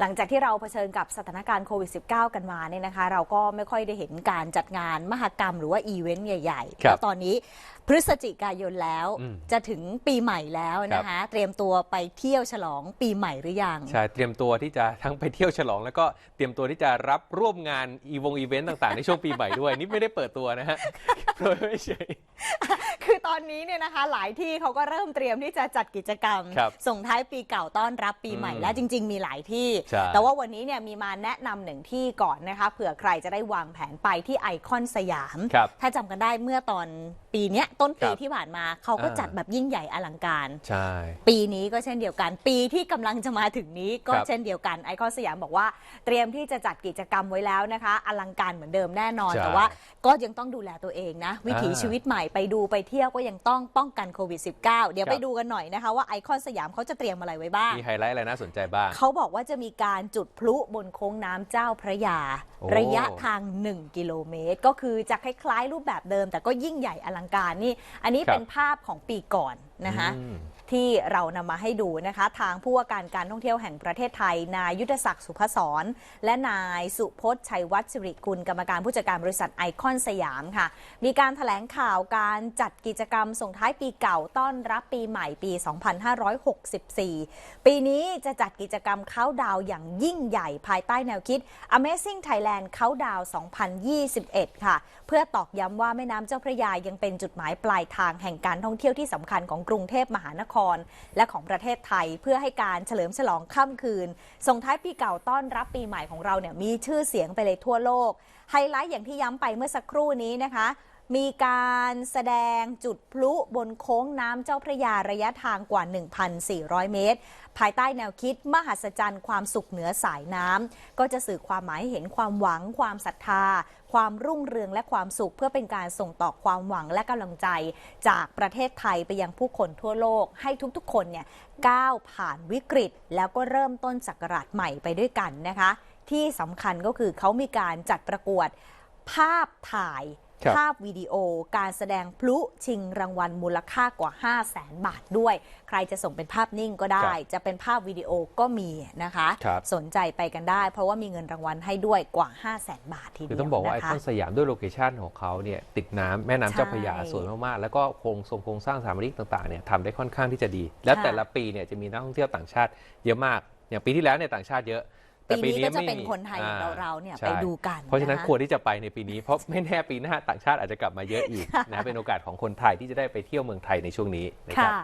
หลังจากที่เราเผชิญกับสถานการณ์โควิด -19 กันมาเนี่ยนะคะ เราก็ไม่ค่อยได้เห็นการจัดงานมหกรรมหรือว่าอีเวนต์ใหญ่ๆครับแล้วตอนนี้พฤศจิกายนแล้วอืมจะถึงปีใหม่แล้วนะคะ เตรียมตัวไปเที่ยวฉลองปีใหม่หรือยังใช่เตรียมตัวที่จะทั้งไปเที่ยวฉลอง แล้วก็เตรียมตัวที่จะรับร่วมงานอีวงอีเวนต์ต่างๆ ในช่วงปีใหม่ด้วย นี่ไม่ได้เปิดตัวนะฮะโดยไม่เฉยคื อตอนนี้เนี่ยนะคะ หลายที่เขาก็เริ่มเตรียมที่จะจัดกิจกรรม ครับส่งท้ายปีเก่าต้อนรับปีใหม่ อืมและจริง ๆ มีหลายที่ ใช่ แต่ว่าวันนี้เนี่ยมีมาแนะนำหนึ่งที่ก่อนนะคะเผื่อใครจะได้วางแผนไปที่ไอคอนสยาม ครับ ถ้าจำกันได้เมื่อตอนปีเนี้ยต้นปีครับที่ผ่านมาเขาก็อ่า จัดแบบยิ่งใหญ่อลังการ ใช่ ปีนี้ก็เช่นเดียวกัน ปีที่กำลังจะมาถึงนี้ก็ครับเช่นเดียวกันไอคอนสยามบอกว่าเตรียมที่จะจัดกิจกรรมไว้แล้วนะคะ อลังการเหมือนเดิมแน่นอน ใช่แต่ว่าก็ยังต้องดูแลตัวเองนะ วิถีอ่า ชีวิตใหม่ไปดูไปเที่ยวก็ยังต้องป้องกันโควิด -19 เดี๋ยวครับไปดูกันหน่อยนะคะว่าไอคอนสยามเขาจะเตรียมอะไรไว้บ้าง มีไฮไลท์อะไรน่าสนใจบ้าง เขาบอกว่าจะมีการจุดพลุบนโค้งน้ำเจ้าพระยาโอ้ระยะทาง 1 กิโลเมตร ก็คือจะคล้ายๆรูปแบบเดิม แต่ก็ยิ่งใหญ่อลังการนี่ อันนี้ครับเป็นภาพของปีก่อนนะคะอืม ที่เรานำมาให้ดูนะคะ ทางผู้ว่าการการท่องเที่ยวแห่งประเทศไทย นายยุทธศักดิ์สุพศร และนายสุพจน์ชัยวัฒน์สิริกุลกรรมการผู้จัดการบริษัทไอคอนสยามค่ะ มีการแถลงข่าวการจัดกิจกรรมส่งท้ายปีเก่าต้อนรับปีใหม่ปี 2564 ปีนี้จะจัดกิจกรรมเข้าดาวอย่างยิ่งใหญ่ภายใต้แนวคิด Amazing Thailand เข้าดาว 2021 ค่ะ เพื่อตอกย้ำว่าแม่น้ำเจ้าพระยายังเป็นจุดหมายปลายทางแห่งการท่องเที่ยวที่สำคัญของกรุงเทพมหานครและของประเทศไทยเพื่อให้การเฉลิมฉลองค่ำคืน ส่งท้ายปีเก่าต้อนรับปีใหม่ของเราเนี่ยมีชื่อเสียงไปเลยทั่วโลก ไฮไลท์อย่างที่ย้ำไปเมื่อสักครู่นี้นะคะ มีการแสดงจุดพลุบนโค้งน้ำเจ้าพระยาระยะทางกว่า 1,400 เมตร ภายใต้แนวคิดมหัศจรรย์ความสุขเหนือสายน้ำก็จะสื่อความหมายหเห็นความหวัง ความศรัทธา ความรุ่งเรืองและความสุขเพื่อเป็นการส่งต่อความหวังและกำลังใจ จากประเทศไทยไปยังผู้คนทั่วโลก ให้ทุกๆ คนเนี่ยก้าวผ่านวิกฤต แล้วก็เริ่มต้นศักราชใหม่ไปด้วยกันนะคะ ที่สำคัญก็คือเขามีการจัดประกวดภาพถ่าย ภาพวิดีโอการแสดงพลุชิงรางวัลมูลค่ากว่า 5 0 0แสนบาทด้วย ใครจะส่งเป็นภาพนิ่งก็ได้ จะเป็นภาพวิดีโอก็มีนะคะครับสนใจไปกันได้ เพราะว่ามีเงินรางวัลให้ด้วยกว่า 5 0 0แสนบาททีคือเดียวต้องบอกว่าไอนะคคะอนสยามด้วยโลเคชันของเขาเนี่ยติดน้ำแม่น้ำเจ้าพระยาใช่สวยมากๆ แล้วก็โครงทรงโครงสร้างสถาปนิกต่างๆเนี่ยทำได้ค่อนข้างที่จะดี และค่ะแต่ละปีเนี่ยจะมีนักท่องเที่ยวต่างชาติเยอะมาก อย่างปีที่แล้วเนี่ยต่างชาติเยอะ แต่ปีนี้ก็จะไม่เป็นมีคนไทยอย่างอ่เราๆเนี่ยใช่ไปดูกันเพราะฉะนั้นคควรที่จะไปในปีนี้เพราะไม่แน่ปีหน้าต่างชาติอาจจะกลับมาเยอะอีกค่ะนะเป็นโอกาสของคนไทยที่จะได้ไปเที่ยวเมืองไทยในช่วงนี้นะครับค่ะ